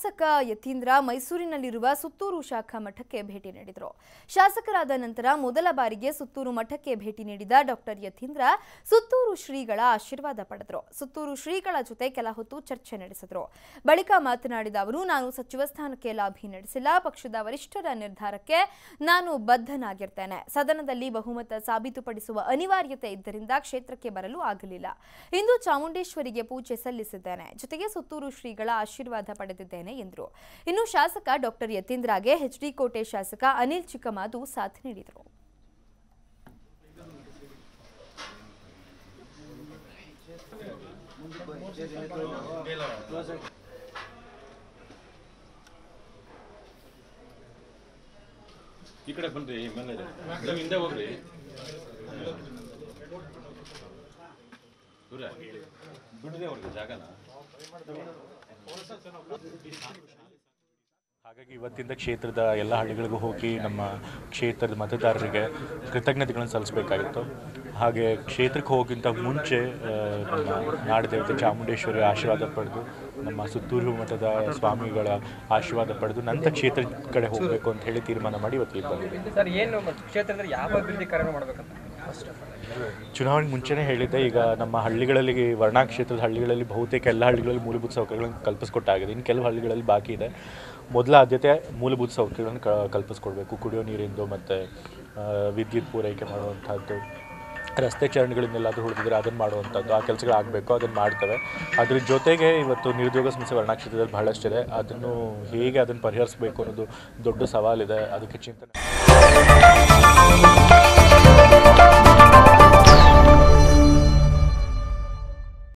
ಶಾಸಕ ಯತೀಂದ್ರ ಮೈಸೂರಿನಲ್ಲಿರುವ ಸುತ್ತೂರು ಶಾಖಾ ಮಠಕ್ಕೆ ಭೇಟಿ ನೀಡಿದರು. ಶಾಸಕರಾದ ನಂತರ ಮೊದಲ ಬಾರಿಗೆ ಸುತ್ತೂರು ಮಠಕ್ಕೆ ಭೇಟಿ ನೀಡಿದ ಡಾಕ್ಟರ್ ಯತೀಂದ್ರ ಸುತ್ತೂರು ಶ್ರೀಗಳ ಆಶೀರ್ವಾದ ಪಡೆದರು. ಸುತ್ತೂರು ಶ್ರೀಗಳ ಜೊತೆ ಕೆಲ ಹೊತ್ತು ಚರ್ಚೆ ನಡೆಸಿದರು. ಬಳಿಕ ಮಾತನಾಡಿದ ಅವರು, ನಾನು ಸಚಿವ ಸ್ಥಾನಕ್ಕೆ ಲಾಭಿ ನಡೆಸಿಲ್ಲ. ಪಕ್ಷದ ವರಿಷ್ಠರ ನಿರ್ಧಾರಕ್ಕೆ ನಾನು ಬದ್ಧನಾಗಿರ್ತೇನೆ. ಸದನದಲ್ಲಿ ಬಹುಮತ ಸಾಬೀತುಪಡಿಸುವ ಅನಿವಾರ್ಯತೆ ಇದ್ದರಿಂದ ಕ್ಷೇತ್ರಕ್ಕೆ ಬರಲು ಆಗಲಿಲ್ಲ. ಇಂದು ಚಾಮುಂಡೇಶ್ವರಿಗೆ ಪೂಜೆ ಸಲ್ಲಿಸಿದ್ದೇನೆ. ಜೊತೆಗೆ ಸುತ್ತೂರು ಶ್ರೀಗಳ ಆಶೀರ್ವಾದ ಪಡೆದಿದ್ದೇನೆ. ಎಂದರು. ಇನ್ನು ಶಾಸಕ ಡಾಕ್ಟರ್ ಯತೀಂದ್ರಗೆ ಎಚ್ಡಿ ಕೋಟೆ ಶಾಸಕ ಅನಿಲ್ ಚಿಕ್ಕಮಾದು ಸಾಥ್ ನೀಡಿದರು. ಈ ಕಡೆ ಬನ್ರಿ ಹಿಂದೆ ಹೋಗ್ರಿ. ಬಿಡ್ರಿ ಅವ್ರಿಗೆ ಜಾಗನ. ಹಾಗಾಗಿ ಇವತ್ತಿಂದ ಕ್ಷೇತ್ರದ ಎಲ್ಲ ಹಳ್ಳಿಗಳಿಗೂ ಹೋಗಿ ನಮ್ಮ ಕ್ಷೇತ್ರದ ಮತದಾರರಿಗೆ ಕೃತಜ್ಞತೆಗಳನ್ನು ಸಲ್ಲಿಸಬೇಕಾಗಿತ್ತು. ಹಾಗೆ ಕ್ಷೇತ್ರಕ್ಕೆ ಹೋಗಿಂತ ಮುಂಚೆ ನಮ್ಮ ನಾಡದೇವತೆ ಚಾಮುಂಡೇಶ್ವರಿ ಆಶೀರ್ವಾದ ಪಡೆದು, ನಮ್ಮ ಸುತ್ತೂರು ಮಠದ ಸ್ವಾಮಿಗಳ ಆಶೀರ್ವಾದ ಪಡೆದು ನಂತರ ಕ್ಷೇತ್ರದ ಕಡೆ ಹೋಗಬೇಕು ಅಂತ ಹೇಳಿ ತೀರ್ಮಾನ ಮಾಡಿ ಇವತ್ತು ಸರ್, ಏನು ಕ್ಷೇತ್ರದಲ್ಲಿ ಯಾವ ಅಭಿವೃದ್ಧಿ ಕಾರ್ಯ ಮಾಡ್ಬೇಕಂತ? ಚುನಾವಣೆ ಮುಂಚೆನೇ ಹೇಳಿದ್ದೆ, ಈಗ ನಮ್ಮ ಹಳ್ಳಿಗಳಲ್ಲಿ ವರ್ಣಾ ಕ್ಷೇತ್ರದ ಹಳ್ಳಿಗಳಲ್ಲಿ ಬಹುತೇಕ ಎಲ್ಲ ಹಳ್ಳಿಗಳಲ್ಲಿ ಮೂಲಭೂತ ಸೌಕರ್ಯಗಳನ್ನು ಕಲ್ಪಿಸ್ಕೊಟ್ಟಾಗಿದೆ. ಇನ್ನು ಕೆಲವು ಹಳ್ಳಿಗಳಲ್ಲಿ ಬಾಕಿ ಇದೆ. ಮೊದಲ ಆದ್ಯತೆ ಮೂಲಭೂತ ಸೌಕರ್ಯಗಳನ್ನು ಕಲ್ಪಿಸ್ಕೊಡ್ಬೇಕು. ಕುಡಿಯೋ ನೀರಿಂದು ಮತ್ತು ವಿದ್ಯುತ್ ಪೂರೈಕೆ ಮಾಡುವಂಥದ್ದು ರಸ್ತೆ ಚರಣಗಳನ್ನೆಲ್ಲಾದರೂ ಹುಡುಗಿದ್ರೆ ಅದನ್ನು ಮಾಡುವಂಥದ್ದು ಆ ಕೆಲಸಗಳು ಆಗಬೇಕು, ಅದನ್ನು ಮಾಡ್ತವೆ. ಅದ್ರ ಜೊತೆಗೆ ಇವತ್ತು ನಿರುದ್ಯೋಗ ಸಮಸ್ಯೆ ವರ್ಣಾಕ್ಷೇತ್ರದಲ್ಲಿ ಬಹಳಷ್ಟಿದೆ. ಅದನ್ನು ಹೇಗೆ ಅದನ್ನು ಪರಿಹರಿಸಬೇಕು ಅನ್ನೋದು ದೊಡ್ಡ ಸವಾಲಿದೆ. ಅದಕ್ಕೆ ಚಿಂತನೆ.